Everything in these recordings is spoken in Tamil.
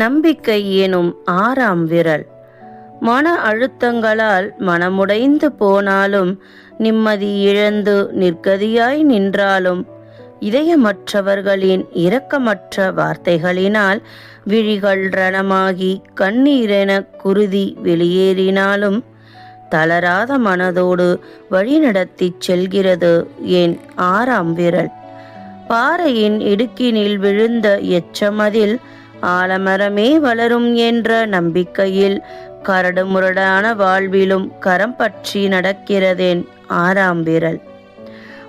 நம்பிக்கை எனும் ஆறாம் விரல். மன அழுத்தங்களால் மனமுடைந்து போனாலும் நிம்மதி இழந்து நிற்கதியாய் நின்றாலும் இதயமற்றவர்களின் இரக்கமற்ற வார்த்தைகளினால் விழிகள் ரணமாகி கண்ணீரென குருதி வெளியேறினாலும் தளராத மனதோடு வழிநடத்திச் செல்கிறது என் ஆறாம் விரல். பாறையின் இடுக்கினில் விழுந்த எச்சமதில் ஆலமரமே வளரும் என்ற நம்பிக்கையில் கரடுமுரடான வாழ்விலும் கரம் பற்றி நடக்கிறதேன் ஆறாம் விரல்.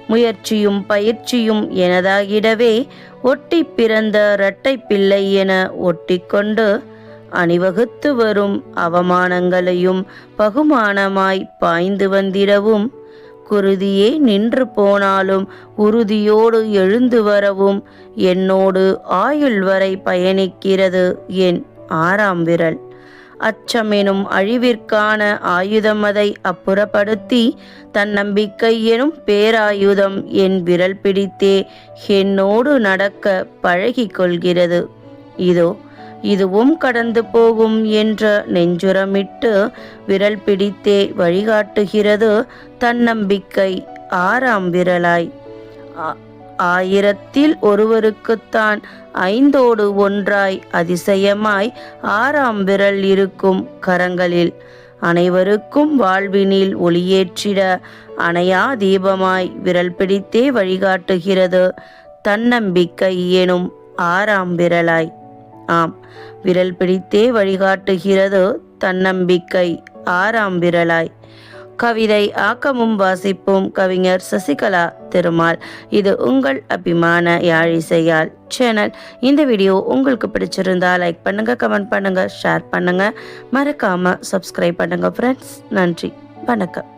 முயற்சியும் பயிற்சியும் எனதாகிடவே ஒட்டி பிறந்த இரட்டை பிள்ளை என ஒட்டிக்கொண்டு அணிவகுத்து வரும் அவமானங்களையும் பகுமானமாய் பாய்ந்து வந்திடவும் குருதியே நின்று போனாலும் உறுதியோடு எழுந்து வரவும் என்னோடு ஆயுள் வரை பயணிக்கிறது என் ஆறாம் விரல். அச்சமெனும் அழிவிற்கான ஆயுதம் அதை அப்புறப்படுத்தி தன்னம்பிக்கை எனும் பேராயுதம் என் விரல் பிடித்தே என்னோடு நடக்க பழகிக் கொள்கிறது இதோ இதுவும் கடந்து போகும் என்ற நெஞ்சுரமிட்டு விரல் பிடித்தே வழிகாட்டுகிறது தன்னம்பிக்கை ஆறாம் விரலாய். ஆயிரத்தில் ஒருவருக்குத்தான் ஐந்தோடு ஒன்றாய் அதிசயமாய் ஆறாம் விரல் இருக்கும் கரங்களில். அனைவருக்கும் வாழ்வினில் ஒளியேற்றிட அணையா தீபமாய் விரல் பிடித்தே வழிகாட்டுகிறது தன்னம்பிக்கை எனும் ஆறாம் விரலாய். ஆம். விரல் பிடித்தே வழிகாட்டுகிறது தன்னம்பிக்கை. ஆறாம் விரலாய். கவிதை ஆக்கமும் வாசிப்பும் கவிஞர் சசிகலா திருமால். இது உங்கள் அபிமான யாழிசையால் சேனல் இந்த வீடியோ உங்களுக்கு பிடிச்சிருந்தா லைக் பண்ணுங்க கமெண்ட் பண்ணுங்க ஷேர் பண்ணுங்க. மறக்காம சப்ஸ்கிரைப் பண்ணுங்க ஃப்ரெண்ட்ஸ் நன்றி. வணக்கம்.